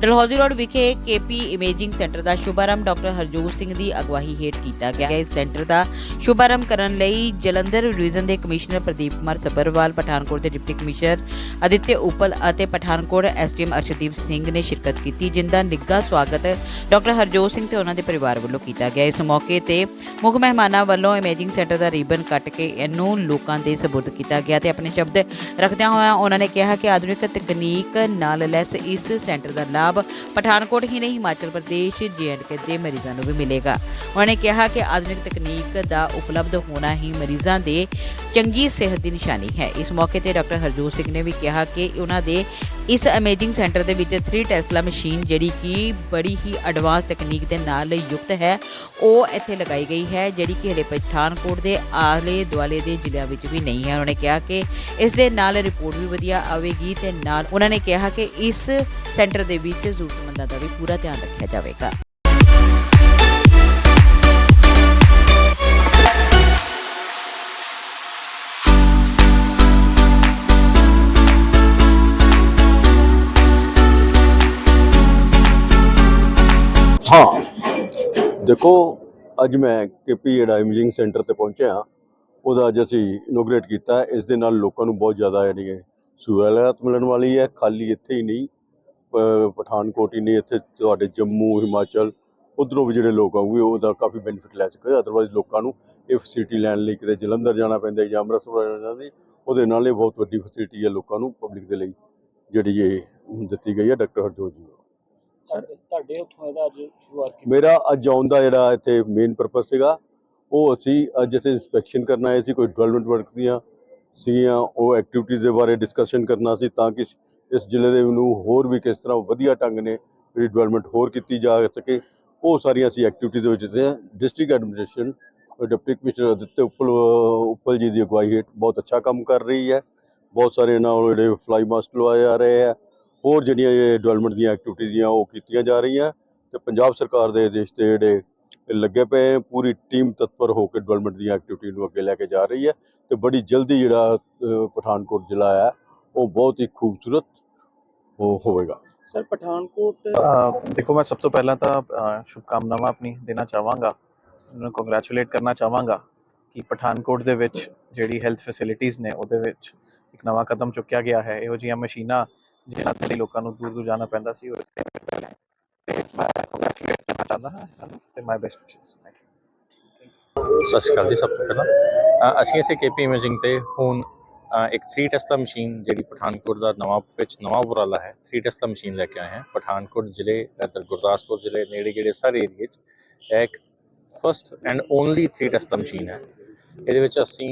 Dalhousie road ਵਿਖੇ KP imaging centre ਦਾ ਸ਼ੁਭਾਰੰਭ ਡਾਕਟਰ ਹਰਜੋਤ ਸਿੰਘ ਦੀ ਅਗਵਾਈ ਹੇਠ ਕੀਤਾ ਗਿਆ ਇਸ ਸੈਂਟਰ ਦਾ ਸ਼ੁਭਾਰੰਭ ਕਰਨ ਲਈ ਜਲੰਧਰ ਰੀਜਨ ਦੇ ਕਮਿਸ਼ਨਰ ਪ੍ਰਦੀਪ ਕੁਮਾਰ ਸੱਭਰਵਾਲ, ਪਠਾਨਕੋਟ ਦੇ ਡਿਪਟੀ ਕਮਿਸ਼ਨਰ ਅਦਿੱਤਯ ਉਪਲ ਅਤੇ ਪਠਾਨਕੋਟ ਐਸਡੀਐਮ ਅਰਸ਼ਦੀਪ ਸਿੰਘ ਨੇ ਸ਼ਿਰਕਤ ਕੀਤੀ ਜਿਹਦਾ ਨਿੱਘਾ ਸਵਾਗਤ ਡਾਕਟਰ ਹਰਜੋਤ ਸਿੰਘ ਤੇ ਉਹਨਾਂ ਦੇ ਪਰਿਵਾਰ ਵੱਲੋਂ ਕੀਤਾ ਗਿਆ ਇਸ ਮੌਕੇ ਤੇ ਮੁੱਖ ਮਹਿਮਾਨਾਂ ਵੱਲੋਂ ਇਮੇਜਿੰਗ ਸੈਂਟਰ ਦਾ ਰਿਬਨ ਕੱਟ ਕੇ ਇਹਨੂੰ ਲੋਕਾਂ ਦੇ ਸਪੁਰਦ ਕੀਤਾ ਗਿਆ ਤੇ ਆਪਣੇ ਸ਼ਬਦ ਰੱਖਦਿਆਂ ਹੋਇਆਂ ਉਹਨਾਂ ਨੇ ਕਿਹਾ ਕਿ ਆਧੁਨਿਕ ਤਕਨੀਕ ਨਾਲ ਲੈਸ ਇਸ ਸੈਂਟਰ ਦਾ ਲਾਭ ਪਠਾਨਕੋਟ ਹੀ ਨਹੀਂ, ਹਿਮਾਚਲ ਪ੍ਰਦੇਸ਼ ਜੀਐਂਡਕੇ ਦੇ ਮਰੀਜ਼ਾਂ ਨੂੰ ਵੀ ਮਿਲੇਗਾ। ਉਹਨਾਂ ਨੇ ਕਿਹਾ ਕਿ ਆਧੁਨਿਕ ਤਕਨੀਕ ਦਾ ਉਪਲਬਧ ਹੋਣਾ ਹੀ ਮਰੀਜ਼ਾਂ ਦੇ ਚੰਗੀ ਸਿਹਤ ਦੀ ਨਿਸ਼ਾਨੀ ਹੈ। ਇਸ ਮੌਕੇ ਤੇ ਡਾਕਟਰ ਹਰਜੋਤ ਸਿੰਘ ਨੇ ਵੀ ਕਿਹਾ ਕਿ ਉਹਨਾਂ ਦੇ ਇਸ ਅਮੇਜ਼ਿੰਗ ਸੈਂਟਰ ਦੇ ਵਿੱਚ 3 ਟੈਸਲਾ ਮਸ਼ੀਨ ਜਿਹੜੀ ਕਿ ਬੜੀ ਹੀ ਐਡਵਾਂਸ ਤਕਨੀਕ ਦੇ ਨਾਲ ਯੁਕਤ ਹੈ, ਉਹ ਇੱਥੇ ਲਗਾਈ ਗਈ ਹੈ, ਜਿਹੜੀ ਕਿ ਹਲੇ ਪਠਾਨਕੋਟ ਦੇ ਆਲੇ ਦੁਆਲੇ ਦੇ ਜ਼ਿਲ੍ਹਿਆਂ ਵਿੱਚ ਵੀ ਨਹੀਂ ਹੈ। ਉਹਨਾਂ ਨੇ ਕਿਹਾ ਕਿ ਇਸ ਦੇ ਨਾਲ ਰਿਪੋਰਟ ਵੀ ਵਧੀਆ ਆਵੇਗੀ ਤੇ ਨਾਲ ਉਹਨਾਂ ਨੇ ਕਿਹਾ ਕਿ ਇਸ ਸੈਂਟਰ ਦੇ ਵਿੱਚ ਜ਼ਰੂਰਤਮੰਦਾਂ ਦਾ ਵੀ ਪੂਰਾ ਧਿਆਨ ਰੱਖਿਆ ਜਾਵੇਗਾ। ਹਾਂ। ਦੇਖੋ, ਅੱਜ ਮੈਂ ਕੇਪੀ ਜਿਹੜਾ ਇਮੇਜਿੰਗ ਸੈਂਟਰ ਤੇ ਪਹੁੰਚਿਆ, ਉਹਦਾ ਅੱਜ ਅਸੀਂ ਇਨੋਗ੍ਰੇਟ ਕੀਤਾ। ਇਸ ਦੇ ਨਾਲ ਲੋਕਾਂ ਨੂੰ ਬਹੁਤ ਜ਼ਿਆਦਾ ਯਾਨੀ ਕਿ ਸਹੂਲਤ ਮਿਲਣ ਵਾਲੀ ਹੈ। ਖਾਲੀ ਇੱਥੇ ਹੀ ਨਹੀਂ ਪਠਾਨਕੋਟ ਹੀ ਨਹੀਂ ਇੱਥੇ ਤੁਹਾਡੇ ਜੰਮੂ ਹਿਮਾਚਲ ਉਧਰੋਂ ਵੀ ਜਿਹੜੇ ਲੋਕ ਆਉਂਗੇ ਉਹਦਾ ਕਾਫੀ ਬੈਨੀਫਿਟ ਲੈ ਸਕਦੇ ਅਦਰਵਾਈਜ਼ ਲੋਕਾਂ ਨੂੰ ਇਹ ਫੈਸਿਲਿਟੀ ਲੈਣ ਲਈ ਕਿਤੇ ਜਲੰਧਰ ਜਾਣਾ ਪੈਂਦਾ ਜਾਂ ਅੰਮ੍ਰਿਤਸਰ ਜਾਣਾ ਪੈਂਦਾ ਉਹਦੇ ਨਾਲ ਇਹ ਬਹੁਤ ਵੱਡੀ ਫੈਸਿਲਿਟੀ ਹੈ ਲੋਕਾਂ ਨੂੰ ਪਬਲਿਕ ਦੇ ਲਈ ਜਿਹੜੀ ਇਹ ਦਿੱਤੀ ਗਈ ਹੈ ਡਾਕਟਰ ਹਰਜੋਤ ਜੀ ਤੁਹਾਡੇ ਉੱਥੋਂ ਇਹਦਾ ਅੱਜ ਸ਼ੁਰੂਆਤ ਕੀਤੀ ਮੇਰਾ ਅੱਜ ਆਉਣ ਦਾ ਜਿਹੜਾ ਇੱਥੇ ਮੇਨ ਪਰਪਸ ਸੀਗਾ ਉਹ ਅਸੀਂ ਅੱਜ ਅਸੀਂ ਇਨਸਪੈਕਸ਼ਨ ਕਰਨ ਆਏ ਸੀ ਕੋਈ ਡਿਵੈਲਪਮੈਂਟ ਵਰਕ ਦੀਆਂ ਸੀਗੀਆਂ ਉਹ ਐਕਟੀਵਿਟੀਜ਼ ਦੇ ਬਾਰੇ ਡਿਸਕਸ਼ਨ ਕਰਨਾ ਸੀ ਤਾਂ ਕਿ ਇਸ ਜ਼ਿਲ੍ਹੇ ਦੇ ਨੂੰ ਹੋਰ ਵੀ ਕਿਸ ਤਰ੍ਹਾਂ ਵਧੀਆ ਢੰਗ ਨੇ ਜਿਹੜੀ ਡਿਵੈਲਪਮੈਂਟ ਹੋਰ ਕੀਤੀ ਜਾ ਸਕੇ, ਉਹ ਸਾਰੀਆਂ ਅਸੀਂ ਐਕਟੀਵਿਟੀਜ਼ ਦੇ ਵਿੱਚ ਤੇ district administration deputy commissioner Aditya Uppal Uppal ji ਦੀ ਅਗਵਾਈ ਹੇਠ ਬਹੁਤ ਅੱਛਾ ਕੰਮ ਕਰ ਰਹੀ ਹੈ। ਬਹੁਤ ਸਾਰੇ ਇਹਨਾਂ ਨੂੰ ਜਿਹੜੇ ਫਲਾਈ ਮਾਸਟ ਲਵਾਏ ਜਾ ਰਹੇ ਆ ਹੋਰ ਜਿਹੜੀਆਂ ਇਹ ਡਿਵੈਲਪਮੈਂਟ ਦੀਆਂ ਐਕਟੀਵਿਟੀਆਂ ਉਹ ਕੀਤੀਆਂ ਜਾ ਰਹੀਆਂ ਤੇ ਪੰਜਾਬ ਸਰਕਾਰ ਦੇ ਆਦੇਸ਼ ਤੇ ਜਿਹੜੇ ਇਹ ਲੱਗੇ ਪਏ ਪੂਰੀ ਟੀਮ ਤਤਪਰ ਹੋ ਕੇ ਡਿਵੈਲਪਮੈਂਟ ਦੀਆਂ ਐਕਟੀਵਿਟੀ ਨੂੰ ਅੱਗੇ ਲੈ ਕੇ ਜਾ ਰਹੀ ਹੈ ਤੇ ਬੜੀ ਜਲਦੀ ਜਿਹੜਾ ਪਠਾਨਕੋਟ ਜ਼ਿਲ੍ਹਾ ਹੈ, ਉਹ ਬਹੁਤ ਹੀ ਖੂਬਸੂਰਤ ਹੋ ਹੋਵੇਗਾ। ਸਰ ਪਠਾਨਕੋਟ ਦੇਖੋ ਮੈਂ ਸਭ ਤੋਂ ਪਹਿਲਾਂ ਤਾਂ ਸ਼ੁਭਕਾਮਨਾਵਾਂ ਆਪਣੀ ਦੇਣਾ ਚਾਹਾਂਗਾ। ਉਹਨਾਂ ਨੂੰ ਕੰਗ੍ਰੈਚੁਲੇਟ ਕਰਨਾ ਚਾਹਾਂਗਾ ਕਿ ਪਠਾਨਕੋਟ ਦੇ ਵਿੱਚ ਜਿਹੜੀ ਹੈਲਥ ਫੈਸਿਲਿਟੀਆਂ ਨੇ ਉਹਦੇ ਵਿੱਚ ਇੱਕ ਨਵਾਂ ਕਦਮ ਚੁੱਕਿਆ ਗਿਆ ਹੈ। ਇਹੋ ਜਿਹੀਆਂ ਮਸ਼ੀਨਾਂ ਜਿਨ੍ਹਾਂ ਦੇ ਲਈ ਲੋਕਾਂ ਨੂੰ ਦੂਰ ਦੂਰ ਜਾਣਾ ਪੈਂਦਾ ਸੀ ਉਹ ਇੱਥੇ available ਹੈ ਤੇ ਮੈਂ ਕੰਗ੍ਰੈਚੁਲੇਟ ਕਰਨਾ ਚਾਹੁੰਦਾ ਹਾਂ ਇਹਨਾਂ ਨੂੰ ਤੇ ਮਾਈ ਬੈਸਟ ਵਿਸ਼ੇਸ ਥੈਂਕ ਯੂ ਸਤਿ ਸ਼੍ਰੀ ਅਕਾਲ ਜੀ ਸਭ ਤੋਂ ਪਹਿਲਾਂ। ਅਸੀਂ ਇੱਥੇ ਕੇਪੀ ਇਮੇਜਿੰਗ ਤੇ ਹੁਣ ਇੱਕ 3 ਟੈਸਲਾ ਮਸ਼ੀਨ ਜਿਹੜੀ ਪਠਾਨਕੋਟ ਦਾ ਨਵਾਂ, ਵਿੱਚ ਨਵਾਂ ਉਪਰਾਲਾ ਹੈ 3 ਟੈਸਲਾ ਮਸ਼ੀਨ ਲੈ ਕੇ ਆਏ ਹਾਂ। ਪਠਾਨਕੋਟ ਜ਼ਿਲ੍ਹੇ, ਇੱਧਰ ਗੁਰਦਾਸਪੁਰ ਜ਼ਿਲ੍ਹੇ, ਨੇੜੇ ਜਿਹੜੇ ਸਾਰੇ ਏਰੀਏ 'ਚ ਇਹ ਇੱਕ first and only 3 tesla machine ਹੈ। ਇਹਦੇ ਵਿੱਚ ਅਸੀਂ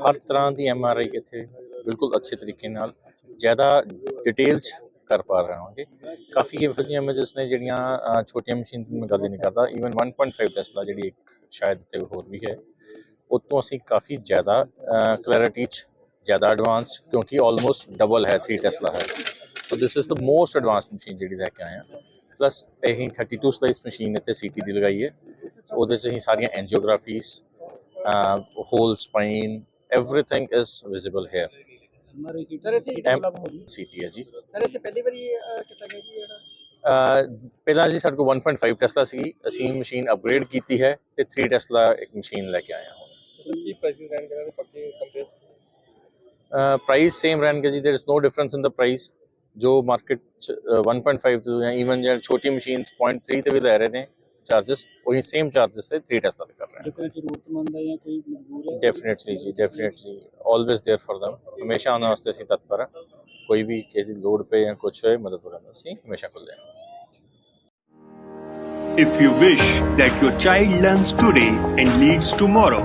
ਹਰ ਤਰ੍ਹਾਂ ਦੀ ਐਮ ਆਰ ਆਈ ਇੱਥੇ ਬਿਲਕੁਲ ਅੱਛੇ ਤਰੀਕੇ ਨਾਲ ਜ਼ਿਆਦਾ ਡਿਟੇਲ 'ਚ ਕਰ ਪਾ ਰਹੇ ਹਾਂਗੇ ਕਾਫੀ ਇਹੋ ਜਿਹੀਆਂ ਇਮੇਜਸ ਨੇ ਜਿਹੜੀਆਂ ਛੋਟੀਆਂ ਮਸ਼ੀਨ ਦੀ ਮੈਂ ਗੱਲ ਨਹੀਂ ਕਰਦਾ। ਈਵਨ 1.5 ਟੈਸਲਾ ਜਿਹੜੀ ਇੱਕ ਸ਼ਾਇਦ ਤੇ ਹੋਰ ਵੀ ਹੈ, ਉਤੋਂ ਅਸੀਂ ਕਾਫੀ ਜ਼ਿਆਦਾ ਕਲੈਰਿਟੀ ਚ ਜ਼ਿਆਦਾ ਐਡਵਾਂਸ ਕਿਉਂਕਿ ਆਲਮੋਸਟ ਡਬਲ ਹੈ 3 ਟੈਸਲਾ ਹੈ so this is the most advance machine ਜਿਹੜੀ ਲੈ ਕੇ ਆਏ ਹਾਂ ਪਲੱਸ ਅਸੀਂ 32 ਸਲਾਈਸ ਮਸ਼ੀਨ ਇੱਥੇ ਸੀਟੀ ਦੀ ਲਗਾਈ ਹੈ ਸੋ ਉਹਦੇ 'ਚ ਅਸੀਂ ਸਾਰੀਆਂ angiographies whole spine everything is visible here ਹਮਾਰੀ ਸੀ ਸਰ ਇੱਥੇ ਐਮ- ਡਿਵੈਲਪ ਹੋ ਗਈ CT ਹੈ ਜੀ ਸਰ ਇੱਥੇ ਪਹਿਲੀ ਵਾਰੀ ਅਹ, ਕੀਤਾ ਗਿਆ ਜੀ ਜਿਹੜਾ ਅਹ ਪਹਿਲਾਂ ਜੀ ਸਾਡੇ ਕੋਲ 1.5 ਟੈਸਲਾ ਸੀ ਅਸੀਂ ਮਸ਼ੀਨ ਅਪਗ੍ਰੇਡ ਕੀਤੀ ਹੈ ਤੇ 3 ਟੈਸਲਾ ਇੱਕ ਮਸ਼ੀਨ ਲੈ ਕੇ ਆਏ ਹਾਂ ਹੁਣ ਕੀ ਪ੍ਰਾਈਸਿੰਗ ਰਹਿਣ ਕਰਾਂ ਪੱਕੇ ਕੰਪੇਅਰ प्राइस सेम रहेंगे जी there is no difference in the price ਜੋ ਮਾਰਕੀਟ ਚ 1.5 ਤੋਂ ਜਾਂ ਈਵਨ ਜਿਹੜਾ ਛੋਟੀ ਮਸ਼ੀਨਸ 0.3 ਤੇ ਵੀ ਲੈ ਰਹੇ ਨੇ ਚਾਰजेस ਉਹੀ ਸੇਮ ਚਾਰजेस ਤੇ 3 ਟੈਸਟ ਦਾ ਕਰ ਰਹੇ ਨੇ। ਕੋਈ ਜ਼ਰੂਰਤਮੰਦ ਹੈ ਜਾਂ ਕੋਈ ਮਜਬੂਰ ਹੈ? ਡੈਫੀਨਿਟਲੀ ਜੀ definitely always there for them ਹਮੇਸ਼ਾ ਉਹਨਾਂ ਵਾਸਤੇ ਅਸੀਂ ਤਤਪਰ ਹਾਂ। ਕੋਈ ਵੀ ਕਿਸੇ ਦੀ ਲੋੜ ਪੇ ਜਾਂ ਕੁਝ ਹੋਏ ਮਦਦ ਕਰਨ ਅਸੀਂ ਹਮੇਸ਼ਾ ਖੁੱਲੇ ਹਾਂ। If you wish that your child learns today and leads tomorrow